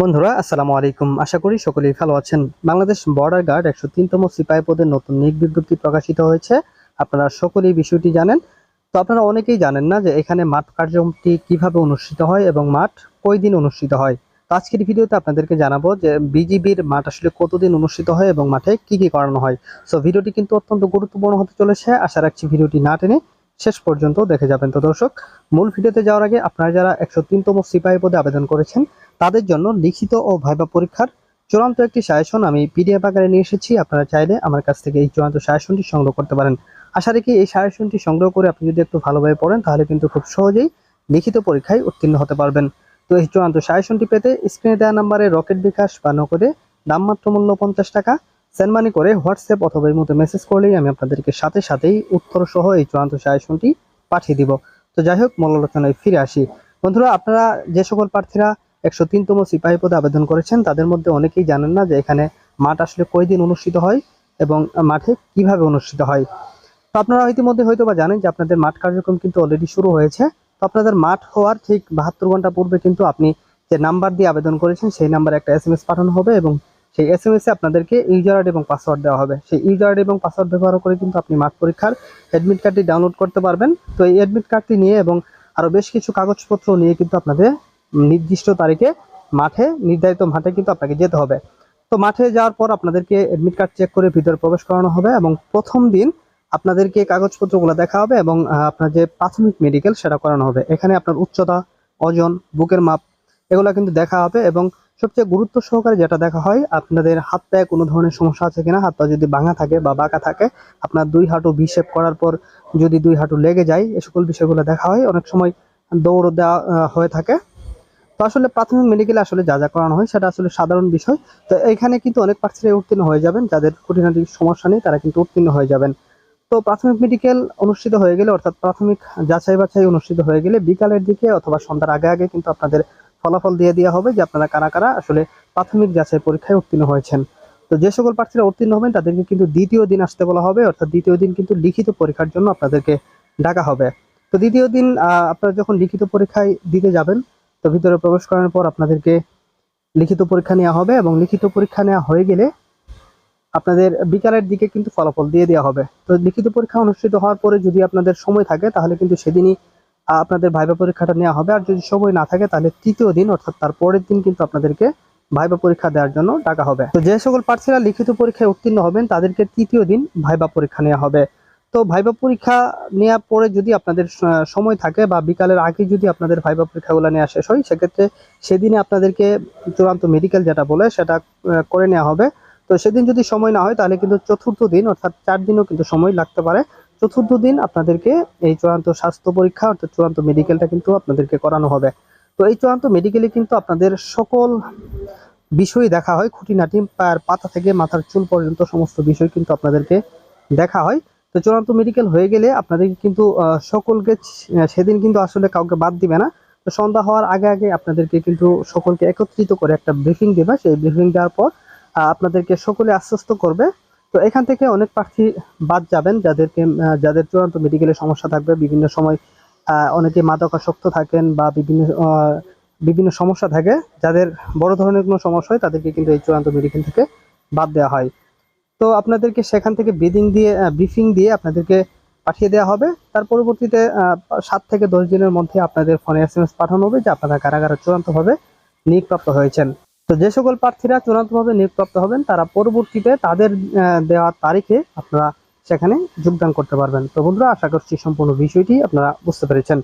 বন্ধুরা, আসসালামু আলাইকুম। আশা করি সকলেই ভালো আছেন। বাংলাদেশ বর্ডার গার্ড একশো তিনতম সিপাহী পদের নতুন নিয়োগ বিজ্ঞপ্তি প্রকাশিত হয়েছে। আপনারা সকলেই বিষয়টি জানেন। তো আপনারা অনেকেই জানেন না যে এখানে মাঠ কার্যক্রমটি কীভাবে অনুষ্ঠিত হয় এবং মাঠ কই দিন অনুষ্ঠিত হয়। তো আজকের ভিডিওতে আপনাদেরকে জানাব যে বিজিবির মাঠ আসলে কতদিন অনুষ্ঠিত হয় এবং মাঠে কি কি করানো হয়। সো ভিডিওটি কিন্তু অত্যন্ত গুরুত্বপূর্ণ হতে চলেছে। আশা রাখছি ভিডিওটি না টেনে শেষ পর্যন্ত দেখে যাবেন। তো দর্শক, মূল ভিডিওতে যাওয়ার আগে আপনারা যারা একশো তিনতম সিপাহী পদে আবেদন করেছেন, তাদের জন্য লিখিত ও ভাইবা পরীক্ষার চূড়ান্ত একটি সাজেশন আমি পিডিএফ আকারে নিয়ে এসেছি। আপনারা চাইলে আমার কাছ থেকে এই চূড়ান্ত সাজেশনটি সংগ্রহ করতে পারেন। আশা রেখে এই সাজেশনটি সংগ্রহ করে আপনি যদি একটু ভালোভাবে পড়েন, তাহলে কিন্তু খুব সহজেই লিখিত পরীক্ষায় উত্তীর্ণ হতে পারবেন। তো এই চূড়ান্ত সাজেশনটি পেতে স্ক্রিনে দেওয়া নাম্বারে রকেট বিকাশ বা নগদে নামমাত্র মূল্য পঞ্চাশ টাকা সেন্ড মানি করে হোয়াটসঅ্যাপ অথবা এর মধ্যে মেসেজ করলেই আমি আপনাদেরকে সাথে সাথেই উত্তর সহ এই চূড়ান্ত সাজেশনটি পাঠিয়ে দিব। তো যাই হোক, মূল আলোচনায় ফিরে আসি। বন্ধুরা, আপনারা যে সকল প্রার্থীরা একশো তিনতম সিপাহী পদে আবেদন করেছেন, তাদের মধ্যে অনেকেই জানেন না যে এখানে মাঠ আসলে কয় দিন অনুষ্ঠিত হয় এবং মাঠে কীভাবে অনুষ্ঠিত হয়। তো আপনারা ইতিমধ্যে হয়তো বা জানেন যে আপনাদের মাঠ কার্যক্রম কিন্তু অলরেডি শুরু হয়েছে। তো আপনাদের মাঠ হওয়ার ঠিক বাহাত্তর ঘণ্টা পূর্বে কিন্তু আপনি যে নাম্বার দিয়ে আবেদন করেছেন, সেই নাম্বারে একটা এস এম এস পাঠানো হবে এবং সেই এস এম এস আপনাদেরকে ইউজার আইডি এবং পাসওয়ার্ড দেওয়া হবে। সেই ইউজার আইডি এবং পাসওয়ার্ড ব্যবহার করে কিন্তু আপনি মাঠ পরীক্ষার অ্যাডমিট কার্ডটি ডাউনলোড করতে পারবেন। তো এই অ্যাডমিট কার্ডটি নিয়ে এবং আরও বেশ কিছু কাগজপত্র নিয়ে কিন্তু আপনাদের নির্দিষ্ট তারিখে মাঠে, নির্ধারিত মাঠে কিন্তু আপনাকে যেতে হবে। তো মাঠে যাওয়ার পর আপনাদেরকে এডমিট কার্ড চেক করে ভিতরে প্রবেশ করানো হবে এবং প্রথম দিন আপনাদেরকে কাগজপত্রগুলো দেখা হবে এবং আপনার যে প্রাথমিক মেডিকেল সেটা করানো হবে। এখানে আপনার উচ্চতা, ওজন, বুকের মাপ, এগুলো কিন্তু দেখা হবে এবং সবচেয়ে গুরুত্ব সহকারে যেটা দেখা হয়, আপনাদের হাত পায়ে কোনো ধরনের সমস্যা আছে কিনা হাত পা যদি ভাঙা থাকে বা বাঁকা থাকে, আপনার দুই হাঁটু ভিশেপ করার পর যদি দুই হাঁটু লেগে যায়, এ সকল বিষয়গুলো দেখা হয়। অনেক সময় দৌড় দেওয়া হয়ে থাকে। তো আসলে প্রাথমিক মেডিকেলে আসলে যা যা করানো হয়, সেটা আসলে সাধারণ বিষয়। তো এখানে কিন্তু অনেক প্রার্থীরা উত্তীর্ণ হয়ে যাবেন। যাদের খুঁটিনাটি সমস্যা নেই, তারা কিন্তু উত্তীর্ণ হয়ে যাবেন। তো প্রাথমিক মেডিকেল অনুষ্ঠিত হয়ে গেলে, অর্থাৎ প্রাথমিক যাচাই বাছাই অনুষ্ঠিত হয়ে গেলে, বিকালের দিকে অথবা সন্ধ্যার আগে আগে কিন্তু আপনাদের ফলাফল দিয়ে দেওয়া হবে যে আপনারা কারা কারা আসলে প্রাথমিক যাচাই পরীক্ষায় উত্তীর্ণ হয়েছেন। তো যে সকল প্রার্থীরা উত্তীর্ণ হবেন, তাদেরকে কিন্তু দ্বিতীয় দিন আসতে বলা হবে। অর্থাৎ দ্বিতীয় দিন কিন্তু লিখিত পরীক্ষার জন্য আপনাদেরকে ডাকা হবে। তো দ্বিতীয় দিন আপনারা যখন লিখিত পরীক্ষায় দিতে যাবেন, তো ভিতরে প্রবেশ করানোর পর আপনাদেরকে লিখিত পরীক্ষা নেওয়া হবে এবং লিখিত পরীক্ষা নেওয়া হয়ে গেলে আপনাদের বিকালের দিকে কিন্তু ফলাফল দিয়ে দেওয়া হবে। তো লিখিত পরীক্ষা অনুষ্ঠিত হওয়ার পরে যদি আপনাদের সময় থাকে, তাহলে কিন্তু সেদিনই আপনাদের ভাইবা পরীক্ষাটা নেওয়া হবে। আর যদি সময় না থাকে, তাহলে তৃতীয় দিন, অর্থাৎ তার পরের দিন কিন্তু আপনাদেরকে ভাইবা পরীক্ষা দেওয়ার জন্য ডাকা হবে। তো যে সকল প্রার্থীরা লিখিত পরীক্ষায় উত্তীর্ণ হবেন, তাদেরকে তৃতীয় দিন ভাইবা পরীক্ষা নেওয়া হবে। তো ভাইবা পরীক্ষা নেওয়ার পরে যদি আপনাদের সময় থাকে বা বিকালের আগে যদি আপনাদের ভাইবা পরীক্ষাগুলো নেওয়া শেষ হয়, সেক্ষেত্রে সেদিনে আপনাদেরকে চূড়ান্ত মেডিকেল যেটা বলে, সেটা করে নেওয়া হবে। তো সেদিন যদি সময় না হয়, তাহলে কিন্তু চতুর্থ দিন, অর্থাৎ চার দিনও কিন্তু সময় লাগতে পারে। চতুর্থ দিন আপনাদেরকে এই চূড়ান্ত স্বাস্থ্য পরীক্ষা, অর্থাৎ চূড়ান্ত মেডিকেলটা কিন্তু আপনাদেরকে করানো হবে। তো এই চূড়ান্ত মেডিকেলে কিন্তু আপনাদের সকল বিষয় দেখা হয়, খুঁটিনাটি পায়ের পাতা থেকে মাথার চুল পর্যন্ত সমস্ত বিষয় কিন্তু আপনাদেরকে দেখা হয়। তো চূড়ান্ত মেডিকেল হয়ে গেলে আপনাদেরকে কিন্তু সকলকে সেদিন কিন্তু আসলে কাউকে বাদ দিবে না। তো সন্ধ্যা হওয়ার আগে আগে আপনাদেরকে কিন্তু সকলকে একত্রিত করে একটা ব্রিফিং দেবে। সেই ব্রিফিং দেওয়ার পর আপনাদেরকে সকলে আশ্বস্ত করবে তো এখান থেকে অনেক প্রার্থী বাদ যাবেন যাদেরকে যাদের চূড়ান্ত মেডিকেলের সমস্যা থাকবে। বিভিন্ন সময় অনেকে মাদকাসক্ত থাকেন বা বিভিন্ন বিভিন্ন সমস্যা থাকে। যাদের বড় ধরনের কোনো সমস্যা হয়, তাদেরকে কিন্তু এই চূড়ান্ত মেডিকেল থেকে বাদ দেওয়া হয়। তো আপনাদেরকে সেখান থেকে ব্রিদিং দিয়ে ব্রিফিং দিয়ে আপনাদেরকে পাঠিয়ে দেওয়া হবে। তার পরবর্তীতে সাত থেকে দশ দিনের মধ্যে আপনাদের ফোনে এস এম এস পাঠানো হবে যে আপনারা কারা কারা চূড়ান্তভাবে নিয়োগপ্রাপ্ত হয়েছেন। তো যে সকল প্রার্থীরা চূড়ান্তভাবে নিয়োগপ্রাপ্ত হবেন, তারা পরবর্তীতে তাদের দেওয়া তারিখে আপনারা সেখানে যোগদান করতে পারবেন। তো বন্ধুরা, আশা করছি সম্পূর্ণ বিষয়টি আপনারা বুঝতে পেরেছেন।